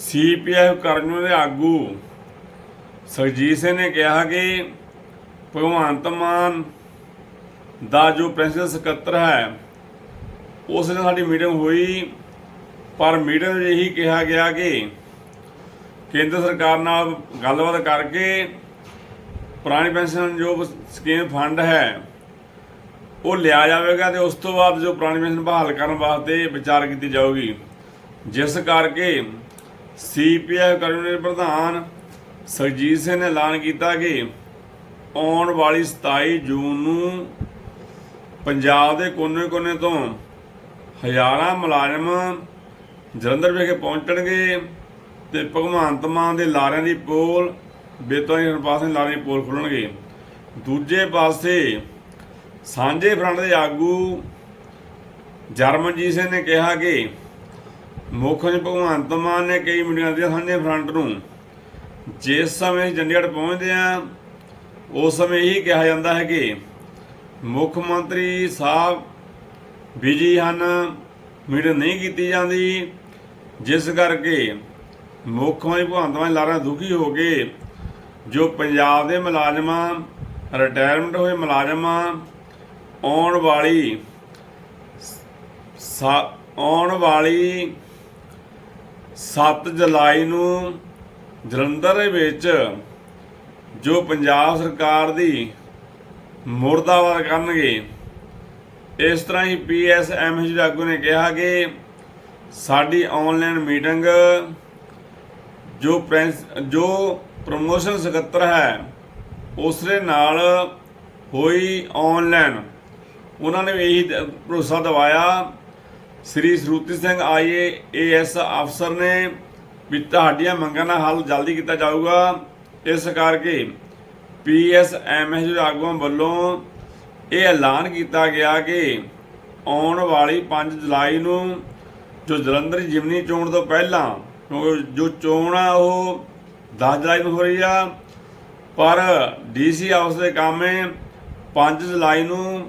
CPF ਕਰਮੀਆਂ ਦੇ ਆਗੂ। ਸਰਜੀਤ ਸਿੰਘ ਨੇ ਕਿਹਾ ਕਿ ਭਗਵੰਤ ਮਾਨ ਦਾ ਜੋ ਪ੍ਰਿੰਸੀਪਲ ਸਕੱਤਰ ਹੈ, ਉਸ ਨਾਲ ਸਾਡੀ ਮੀਟਿੰਗ ਹੋਈ, ਪਰ ਮੀਟਿੰਗ ਵਿੱਚ ਇਹੀ ਕਿਹਾ ਗਿਆ ਕਿ ਕੇਂਦਰ ਸਰਕਾਰ ਨਾਲ ਗੱਲਬਾਤ ਕਰਕੇ ਪੁਰਾਣੀ ਪੈਨਸ਼ਨ ਜੋ ਸਕੀਮ ਫੰਡ ਹੈ, ਉਹ ਲਿਆ ਜਾਵੇਗਾ ਤੇ ਉਸ ਤੋਂ ਬਾਅਦ ਜੋ ਪੁਰਾਣੀ ਪੈਨਸ਼ਨ ਬਹਾਲ ਕਰਨ ਵਾਸਤੇ ਵਿਚਾਰ ਕੀਤੀ ਜਾਊਗੀ। ਜਿਸ ਕਰਕੇ ਸੀਪੀਐਫ ਕਰਮਚਾਰੀ ਪ੍ਰਧਾਨ ਸਰਜੀਤ ਸਿੰਘ ਨੇ ਐਲਾਨ ਕੀਤਾ ਕਿ ਆਉਣ ਵਾਲੀ 27 ਜੂਨ ਨੂੰ ਪੰਜਾਬ ਦੇ ਕੋਨੇ-ਕੋਨੇ ਤੋਂ ਹਜ਼ਾਰਾਂ ਮੁਲਾਜ਼ਮ ਜਲੰਧਰ ਵਿਖੇ ਪਹੁੰਚਣਗੇ ਤੇ ਭਗਵੰਤ ਮਾਨ ਦੇ ਲਾਰਿਆਂ ਦੀ ਪੋਲ ਬੇਤਵਾਨੀ ਹਰਪਾਲ ਸਿੰਘ ਲਾਰਿਆਂ ਦੀ ਪੋਲ ਖੁੱਲਣਗੇ। ਦੂਜੇ ਪਾਸੇ ਸਾਂਝੇ ਫਰੰਟ ਦੇ ਆਗੂ ਜਰਮਨਜੀਤ ਸਿੰਘ ਨੇ ਕਿਹਾ ਕਿ ਮੁੱਖ ਮੰਤਰੀ ਭਗਵੰਤ ਮਾਨ ਨੇ ਕਈ ਮੀਟਿੰਗਾਂ ਦਿੱਤੀਆਂ ਸਾਂਝੇ ਫਰੰਟ ਨੂੰ। ਜਿਸ ਸਮੇਂ ਅਸੀਂ ਚੰਡੀਗੜ੍ਹ ਪਹੁੰਚਦੇ ਆ ਉਸ ਸਮੇਂ ਇਹੀ ਕਿਹਾ ਜਾਂਦਾ ਹੈ ਕਿ ਮੁੱਖ ਮੰਤਰੀ ਸਾਹਿਬ ਬਿਜ਼ੀ ਹਨ, ਮੀਟਿੰਗ ਨਹੀਂ ਕੀਤੀ ਜਾਂਦੀ। ਜਿਸ ਕਰਕੇ ਮੁੱਖ ਮੰਤਰੀ ਭਗਵੰਤ ਮਾਨ ਲਾਰਾ ਦੁਖੀ ਹੋ ਕੇ ਜੋ ਪੰਜਾਬ ਦੇ ਮੁਲਾਜ਼ਮਾਂ ਰਿਟਾਇਰਮੈਂਟ ਹੋਏ ਮੁਲਾਜ਼ਮਾਂ, ਆਉਣ ਵਾਲੀ ਸਾ- ਆਉਣ ਵਾਲੀ 7 ਜੁਲਾਈ ਨੂੰ ਜਲੰਧਰ ਦੇ ਵਿੱਚ ਜੋ ਪੰਜਾਬ ਸਰਕਾਰ ਦੀ ਮੁਰਦਾਬਾਦ ਕਰਨਗੇ, ਇਸ ਤਰ੍ਹਾਂ ਹੀ ਪੀਐਸਐਮਐਚ ਦੇ ਆਗੂ ਨੇ ਕਿਹਾ ਕਿ ਸਾਡੀ ਆਨਲਾਈਨ ਮੀਟਿੰਗ ਜੋ ਪ੍ਰਿੰਸ, ਜੋ ਪ੍ਰਮੋਸ਼ਨ ਸਕੱਤਰ ਹੈ ਉਸ ਦੇ ਨਾਲ ਹੋਈ ਆਨਲਾਈਨ ਉਹਨਾਂ ਨੇ ਵੀ ਇਹੀ ਭਰੋਸਾ ਦਿਵਾਇਆ ਸ੍ਰੀ ਸਰੂਤੀ ਸਿੰਘ ਆਈਏਐਸ ਅਫਸਰ ਨੇ ਵੀ ਤੁਹਾਡੀਆਂ ਮੰਗਾਂ ਦਾ ਹੱਲ ਜਲਦੀ ਕੀਤਾ ਜਾਊਗਾ। ਇਸ ਕਰਕੇ ਪੀਐਸਐਮਐਸ ਦੇ ਆਗੂਆਂ ਵੱਲੋਂ ਇਹ ਐਲਾਨ ਕੀਤਾ ਗਿਆ ਕਿ ਆਉਣ ਵਾਲੀ 5 ਜੁਲਾਈ ਨੂੰ ਜੋ ਜਲੰਧਰ ਜਿਮਨੀ ਚੋਣ ਤੋਂ ਪਹਿਲਾਂ ਜੋ ਚੋਣ ਆ, ਉਹ 10 ਜੁਲਾਈ ਨੂੰ ਹੋ ਰਹੀ ਆ। ਪਰ ਡੀਸੀ ਹਾਊਸ ਦੇ ਕਾਮੇ 5 ਜੁਲਾਈ ਨੂੰ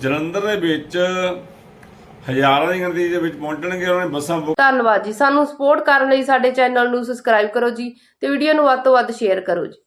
ਜਲੰਧਰ ਦੇ ਵਿੱਚ ਹਜ਼ਾਰਾਂ ਦੀ ਗਿਣਤੀ ਦੇ ਵਿੱਚ ਪਹੁੰਚਣਗੇ, ਉਹਨਾਂ ਨੇ ਬੱਸਾਂ ਬੁੱਕ ਧੰਨਵਾਦ ਜੀ। ਸਾਨੂੰ ਸਪੋਰਟ ਕਰਨ ਲਈ ਸਾਡੇ ਚੈਨਲ ਨੂੰ ਸਬਸਕ੍ਰਾਈਬ ਕਰੋ ਜੀ ਤੇ ਵੀਡੀਓ ਨੂੰ ਵੱਧ ਤੋਂ ਵੱਧ ਸ਼ੇਅਰ ਕਰੋ ਜੀ।